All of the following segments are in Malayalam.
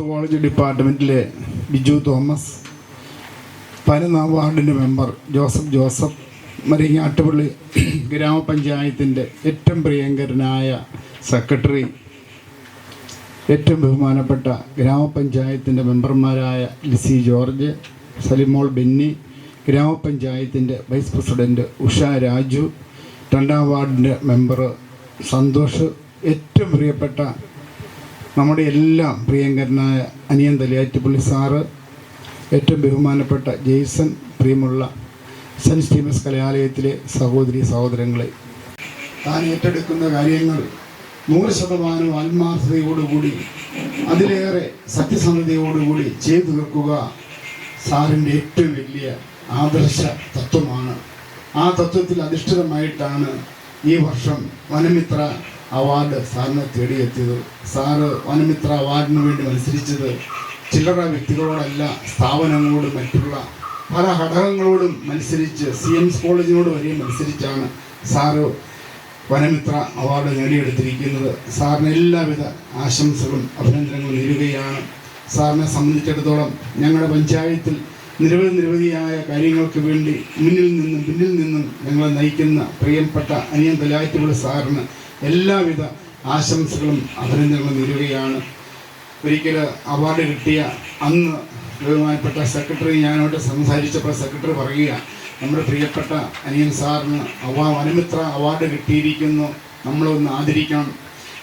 Zoology ഡിപ്പാർട്ട്മെന്റിലെ Biju Thomas. പതിനൊന്നാം വാർഡിന്റെ മെമ്പർ ജോസഫ് ജോസഫ്. മരിങ്ങാട്ടുപള്ളി ഗ്രാമപഞ്ചായത്തിന്റെ ഏറ്റവും പ്രിയങ്കരനായ സെക്രട്ടറി. ഏറ്റവും ബഹുമാനപ്പെട്ട ഗ്രാമപഞ്ചായത്തിന്റെ മെമ്പർമാരായ ലിസി ജോർജ് സലിമോൾ ബെന്നി ഗ്രാമപഞ്ചായത്തിന്റെ വൈസ് പ്രസിഡന്റ് ഉഷ രാജു രണ്ടാം വാർഡിന്റെ മെമ്പർ സന്തോഷ്. ഏറ്റവും പ്രിയപ്പെട്ട നമ്മുടെ എല്ലാം പ്രിയങ്കരനായ അനിയൻ തലയാറ്റുപുള്ളി സാറ് ഏറ്റവും ബഹുമാനപ്പെട്ട ജെയ്സൺ പ്രിയമുള്ള സെന്റ് സ്റ്റീമസ് കലാലയത്തിലെ സഹോദരി സഹോദരങ്ങളെ. താൻ ഏറ്റെടുക്കുന്ന കാര്യങ്ങൾ നൂറ് ശതമാനം ആത്മാർത്ഥതയോടുകൂടി അതിലേറെ സത്യസന്ധതയോടുകൂടി ചെയ്തു തീർക്കുക സാറിന്റെ ഏറ്റവും വലിയ ആദർശ തത്വമാണ്. ആ തത്വത്തിൽ അധിഷ്ഠിതമായിട്ടാണ് ഈ വർഷം വനമിത്ര അവാർഡ് സാറിന് തേടിയെത്തിയത്. സാറ് വനമിത്ര അവാർഡിന് വേണ്ടി മത്സരിച്ചത് ചില്ലറ വ്യക്തികളോടല്ല സ്ഥാപനങ്ങളോടും മറ്റുള്ള പല ഘടകങ്ങളോടും മത്സരിച്ച് സി എംസ് കോളേജിനോട് വരെയും മത്സരിച്ചാണ് സാറ് വനമിത്ര അവാർഡ് നേടിയെടുത്തിരിക്കുന്നത്. സാറിന് എല്ലാവിധ ആശംസകളും അഭിനന്ദനങ്ങളും നേരുകയാണ്. സാറിനെ സംബന്ധിച്ചിടത്തോളം ഞങ്ങളുടെ പഞ്ചായത്തിൽ നിരവധി നിരവധിയായ കാര്യങ്ങൾക്ക് വേണ്ടി മുന്നിൽ നിന്നും പിന്നിൽ നിന്നും ഞങ്ങളെ നയിക്കുന്ന പ്രിയപ്പെട്ട അനിയൻ സാറിന് എല്ലാവിധ ആശംസകളും അഭിനന്ദനങ്ങളും നേരുകയാണ്. ഒരിക്കൽ അവാർഡ് കിട്ടിയ അന്ന് ബഹുമാനപ്പെട്ട സെക്രട്ടറി ഞാനോട്ട് സംസാരിച്ചപ്പോൾ സെക്രട്ടറി പറയുക നമ്മുടെ പ്രിയപ്പെട്ട അനിയൻ സാറിന് അവാ വനമിത്ര അവാർഡ് കിട്ടിയിരിക്കുന്നു. നമ്മളൊന്ന് ആദരിക്കണം.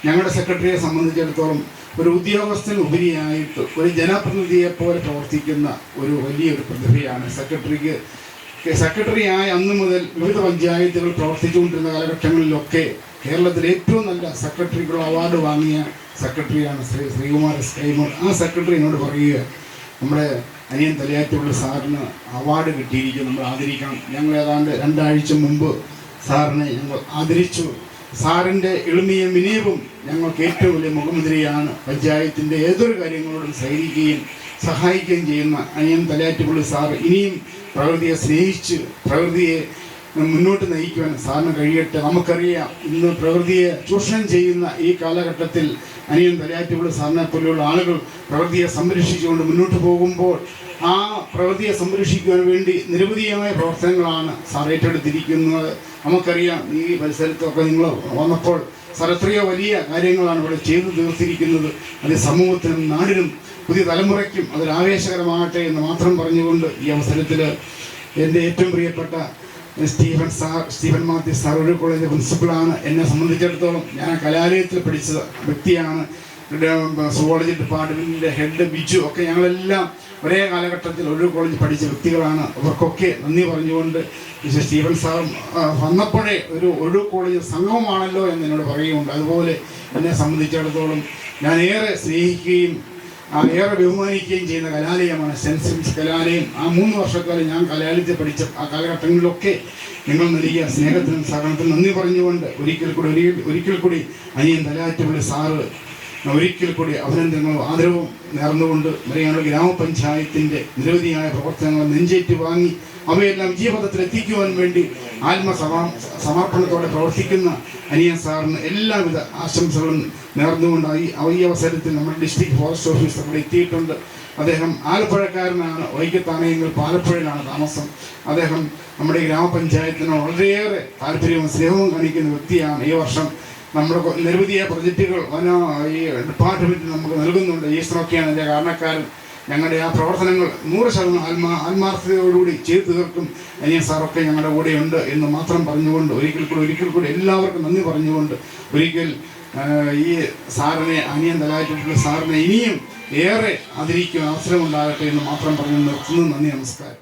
ഞങ്ങളുടെ സെക്രട്ടറിയെ സംബന്ധിച്ചിടത്തോളം ഒരു ഉദ്യോഗസ്ഥന് ഉപരിയായിട്ട് ഒരു ജനപ്രതിനിധിയെ പോലെ പ്രവർത്തിക്കുന്ന ഒരു വലിയൊരു പ്രതിഭയാണ് സെക്രട്ടറിക്ക്. സെക്രട്ടറിയായ അന്ന് മുതൽ വിവിധ പഞ്ചായത്തുകൾ പ്രവർത്തിച്ചുകൊണ്ടിരുന്ന കാലഘട്ടങ്ങളിലൊക്കെ കേരളത്തിലെ ഏറ്റവും നല്ല സെക്രട്ടറിക്കുള്ള അവാർഡ് വാങ്ങിയ സെക്രട്ടറിയാണ് ശ്രീ ശ്രീകുമാർ ശ്രീമോൾ ആ സെക്രട്ടറി എന്നോട് പറയുക നമ്മുടെ അനിയൻ തലയാറ്റുള്ള സാറിന് അവാർഡ് കിട്ടിയിരിക്കും നമ്മൾ ആദരിക്കണം. ഞങ്ങൾ ഏതാണ്ട് രണ്ടാഴ്ച മുമ്പ് സാറിനെ ഞങ്ങൾ ആദരിച്ചു. സാറിന്റെ എളിമയും വിനയവും ഞങ്ങൾക്ക് ഏറ്റവും വലിയ മുഖമുദ്രയാണ്. പഞ്ചായത്തിന്റെ ഏതൊരു കാര്യങ്ങളോടും സഹകരിക്കുകയും സഹായിക്കുകയും ചെയ്യുന്ന അനിയൻ തലയാറ്റുപള്ളി സാർ ഇനിയും പ്രകൃതിയെ സ്നേഹിച്ച് പ്രകൃതിയെ മുന്നോട്ട് നയിക്കുവാൻ സാറിന് കഴിയട്ടെ. നമുക്കറിയാം ഇന്ന് പ്രകൃതിയെ ചൂഷണം ചെയ്യുന്ന ഈ കാലഘട്ടത്തിൽ അനിയൻ തലയാറ്റുള്ള സാറിനെ പോലെയുള്ള ആളുകൾ പ്രകൃതിയെ സംരക്ഷിച്ചുകൊണ്ട് മുന്നോട്ട് പോകുമ്പോൾ ആ പ്രകൃതിയെ സംരക്ഷിക്കുവാൻ വേണ്ടി നിരവധിയായ പ്രവർത്തനങ്ങളാണ് സാർ ഏറ്റെടുത്തിരിക്കുന്നത്. നമുക്കറിയാം ഈ പരിസരത്തൊക്കെ നിങ്ങൾ വന്നപ്പോൾ സാർ എത്രയോ വലിയ കാര്യങ്ങളാണ് ഇവിടെ ചെയ്തു തീർത്തിരിക്കുന്നത്. അത് സമൂഹത്തിനും നാടിനും പുതിയ തലമുറയ്ക്കും അതൊരു ആവേശകരമാകട്ടെ എന്ന് മാത്രം പറഞ്ഞുകൊണ്ട് ഈ അവസരത്തിൽ എന്റെ ഏറ്റവും പ്രിയപ്പെട്ട സ്റ്റീഫൻ സാർ സ്റ്റീഫൻ മാത്യു ഒരു കോളേജ് പ്രിൻസിപ്പളാണ്. എന്നെ സംബന്ധിച്ചിടത്തോളം ഞാൻ കലാലയത്തിൽ പഠിച്ച വ്യക്തിയാണ്. സുവോളജി ഡിപ്പാർട്ട്മെന്റിന്റെ ഹെഡ് ബിജു ഒക്കെ ഞങ്ങളെല്ലാം ഒരേ കാലഘട്ടത്തിൽ ഒരു കോളേജ് പഠിച്ച വ്യക്തികളാണ്. അവർക്കൊക്കെ നന്ദി പറഞ്ഞുകൊണ്ട് മിസ്റ്റർ സ്റ്റീഫൻ സാറും വന്നപ്പോഴേ ഒരു ഒരു കോളേജ് സംഘമാണല്ലോ എന്ന് എന്നോട് പറയുകയുണ്ട് അതുപോലെ എന്നെ സംബന്ധിച്ചിടത്തോളം ഞാൻ ഏറെ സ്നേഹിക്കുകയും ഏറെ ബഹുമാനിക്കുകയും ചെയ്യുന്ന കലാലയമാണ് സെന്റ് സിംസ് കലാലയം. ആ മൂന്ന് വർഷക്കാലം ഞാൻ കലാലയത്തിൽ പഠിച്ച ആ കാലഘട്ടങ്ങളിലൊക്കെ നിങ്ങൾ നൽകിയ സ്നേഹത്തിനും സഹകരണത്തിനും നന്ദി പറഞ്ഞുകൊണ്ട് ഒരിക്കൽ കൂടി ഒരിക്കൽ കൂടി അനിയൻ തലാറ്റുള്ള സാറ് ഒരിക്കൽ കൂടി അഭിനന്ദനങ്ങളും ആദരവും നേർന്നുകൊണ്ട് മലയാള ഗ്രാമപഞ്ചായത്തിന്റെ നിരവധിയായ പ്രവർത്തനങ്ങൾ നെഞ്ചേറ്റ് വാങ്ങി അവയെല്ലാം വിജയപഥത്തിൽ എത്തിക്കുവാൻ വേണ്ടി ആത്മസമാ സമർപ്പണത്തോടെ പ്രവർത്തിക്കുന്ന അനിയൻ സാറിന് എല്ലാവിധ ആശംസകളും നേർന്നുകൊണ്ട് ഈ അവസരത്തിൽ നമ്മുടെ ഡിസ്ട്രിക്ട് ഫോറസ്റ്റ് ഓഫീസർ ഇവിടെ എത്തിയിട്ടുണ്ട്. അദ്ദേഹം ആലപ്പുഴക്കാരനാണ്. വൈക്കത്താണെങ്കിൽ പാലപ്പുഴയിലാണ് താമസം. അദ്ദേഹം നമ്മുടെ ഗ്രാമപഞ്ചായത്തിന് വളരെയേറെ താല്പര്യവും സ്നേഹവും കാണിക്കുന്ന വ്യക്തിയാണ്. ഈ വർഷം നമ്മുടെ നിരവധിയായ പ്രൊജക്റ്റുകൾ വന ഈ ഡിപ്പാർട്ട്മെന്റ് നമുക്ക് നൽകുന്നുണ്ട്. ഈസ്റ്ററൊക്കെയാണ് എന്റെ കാരണക്കാരൻ. ഞങ്ങളുടെ ആ പ്രവർത്തനങ്ങൾ നൂറ് ശതമാനം ആത്മാ ആത്മാർത്ഥതയോടുകൂടി ചെയ്തു തീർക്കും. അനിയൻ സാറൊക്കെ ഞങ്ങളുടെ കൂടെ ഉണ്ട് എന്ന് മാത്രം പറഞ്ഞുകൊണ്ട് ഒരിക്കൽ കൂടി ഒരിക്കൽ കൂടി എല്ലാവർക്കും നന്ദി പറഞ്ഞുകൊണ്ട് ഒരിക്കൽ ഈ സാറിനെ അനിയൻ തലായിട്ടുള്ള സാറിനെ ഇനിയും ഏറെ ആദരിക്കും അവസരമുണ്ടാകട്ടെ എന്ന് മാത്രം പറഞ്ഞു നിർത്തുന്നു. നന്ദി നമസ്കാരം.